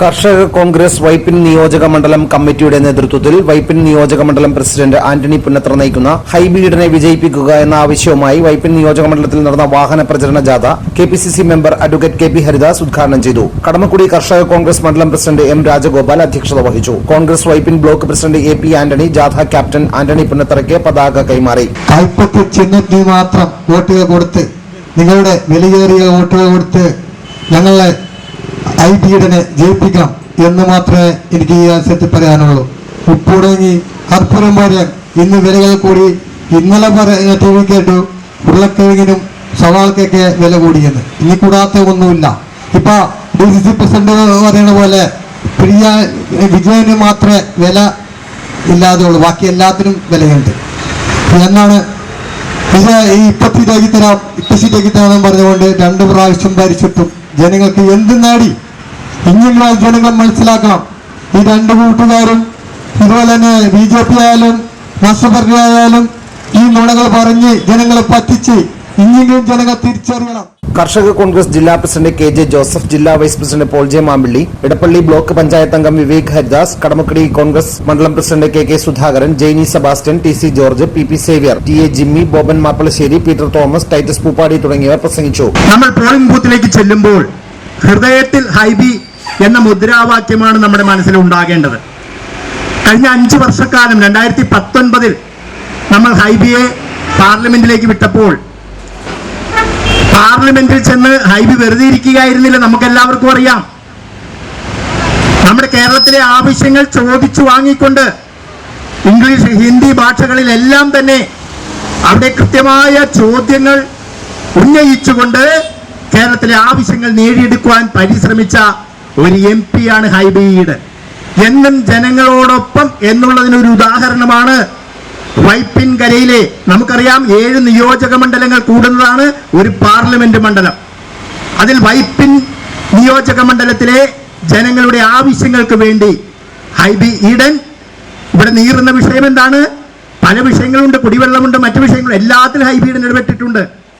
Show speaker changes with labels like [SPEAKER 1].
[SPEAKER 1] കർഷക കോൺഗ്രസ് വൈപ്പിൻ നിയോജക മണ്ഡലം കമ്മിറ്റിയുടെ നേതൃത്വത്തിൽ വൈപ്പിൻ നിയോജക മണ്ഡലം പ്രസിഡന്റ് ആന്റണി പുന്നത്ര നയിക്കുന്ന ഹൈബീഡിനെ വിജയിപ്പിക്കുക എന്ന ആവശ്യവുമായി വൈപ്പിൻ നിയോജക മണ്ഡലത്തിൽ നടന്ന വാഹന പ്രചരണ ജാഥ K P C C member advocate K P Haridas ഉദ്ഘാടനം ചെയ്തു. കടമക്കുടി കർഷക കോൺഗ്രസ് മണ്ഡലം പ്രസിഡന്റ് എം രാജഗോപാൽ അധ്യക്ഷത വഹിച്ചു. Congress Vypin block president A P Antony ജാഥ ക്യാപ്റ്റൻ ആന്റണി പുന്നത്തറയ്ക്ക് പതാക കൈമാറി.
[SPEAKER 2] ചിഹ്നത്തിന് മാത്രം നിങ്ങളുടെ വോട്ടുകൾ കൊടുത്ത് ഞങ്ങളെ ഐ ബീഡിനെ ജയിപ്പിക്കണം എന്ന് മാത്രമേ എനിക്ക് ഈ അവസരത്തിൽ പറയാനുള്ളൂ. ഉപ്പുടങ്ങി കർപ്പൂരം പറയാൻ ഇന്ന് വിലകൾ കൂടി ഇന്നലെ പറയുന്ന ടി വി കേട്ടു. ഉരുളക്കിഴങ്ങിനും സവാൾക്കൊക്കെ വില കൂടിയെന്ന്. ഇനി കൂടാത്ത ഒന്നുമില്ല. ഇപ്പൊ ഡി സി സി പ്രസിഡന്റ് പറയുന്ന പോലെ പ്രിയ വിജയന് മാത്രമേ വില ഇല്ലാതെ ഉള്ളൂ ബാക്കി എല്ലാത്തിനും വിലയുണ്ട്. എന്നാണ് ഇത് ഈ ഇപ്പത്തി രേഖി തരാം. ഇപ്പത്തി രേഖി പറഞ്ഞുകൊണ്ട് രണ്ട് പ്രാവശ്യം ഭരിച്ചിട്ടും ജനങ്ങൾക്ക് എന്ത് നേടി? ഇനിയുള്ള ജനങ്ങൾ മനസ്സിലാക്കണം ഈ രണ്ട് കൂട്ടുകാരും ഇതുപോലെ തന്നെ ബി ജെ പി ആയാലും നഷ്ടപരി ആയാലും ഈ നുണകൾ പറഞ്ഞ് ജനങ്ങളെ പറ്റിച്ച് ഇനിയെങ്കിലും ജനങ്ങൾ തിരിച്ചറിയണം.
[SPEAKER 1] കർഷക കോൺഗ്രസ് ജില്ലാ പ്രസിഡന്റ് കെ ജെ ജോസഫ് ജില്ലാ vice president Paul J Mampilly Edappally block panchayat അംഗം വിവേക് ഹരിദാസ് കടമക്കടി കോൺഗ്രസ് മണ്ഡലം president K K Sudhakaran Jainy Sebastian T C George P P Xavier T A Jimmy Boban Mappilassery Peter Thomas Titus Poopady തുടങ്ങിയവർ പ്രസംഗിച്ചു.
[SPEAKER 3] നമ്മൾ polling ബൂത്തിലേക്ക് ചെല്ലുമ്പോൾ ഹൃദയത്തിൽ ഹൈബി എന്ന മുദ്രാവാക്യമാണ് നമ്മുടെ മനസ്സിൽ ഉണ്ടാകേണ്ടത്. കഴിഞ്ഞ അഞ്ച് വർഷക്കാലം രണ്ടായിരത്തി പത്തൊൻപതിൽ നമ്മൾ ഹൈബിയെ പാർലമെന്റിലേക്ക് വിട്ടപ്പോൾ പാർലമെന്റിൽ ചെന്ന് ഹൈബി വെറുതെ ഇരിക്കുകയായിരുന്നില്ല നമുക്ക് എല്ലാവർക്കും അറിയാം. നമ്മുടെ കേരളത്തിലെ ആവശ്യങ്ങൾ ചോദിച്ചു വാങ്ങിക്കൊണ്ട് ഇംഗ്ലീഷ് ഹിന്ദി ഭാഷകളിലെല്ലാം തന്നെ അവിടെ കൃത്യമായ ചോദ്യങ്ങൾ ഉന്നയിച്ചുകൊണ്ട് കേരളത്തിലെ ആവശ്യങ്ങൾ നേടിയെടുക്കുവാൻ പരിശ്രമിച്ച ഒരു എം പിയാണ് ഹൈബിയുടെ. എന്നും ജനങ്ങളോടൊപ്പം എന്നുള്ളതിനൊരു ഉദാഹരണമാണ് വൈപ്പിൻകരയിലെ നമുക്കറിയാം ഏഴ് നിയോജക മണ്ഡലങ്ങൾ കൂടുന്നതാണ് ഒരു പാർലമെന്റ് മണ്ഡലം. അതിൽ വൈപ്പിൻ നിയോജക മണ്ഡലത്തിലെ ജനങ്ങളുടെ ആവശ്യങ്ങൾക്ക് വേണ്ടി ഹൈബി ഈഡൻ ഇവിടെ നീറുന്ന വിഷയം എന്താണ്? പല വിഷയങ്ങളുണ്ട് കുടിവെള്ളമുണ്ട് മറ്റു വിഷയങ്ങളും എല്ലാത്തിലും ഹൈബി ഈഡൻ ഇടപെട്ടിട്ടുണ്ട്.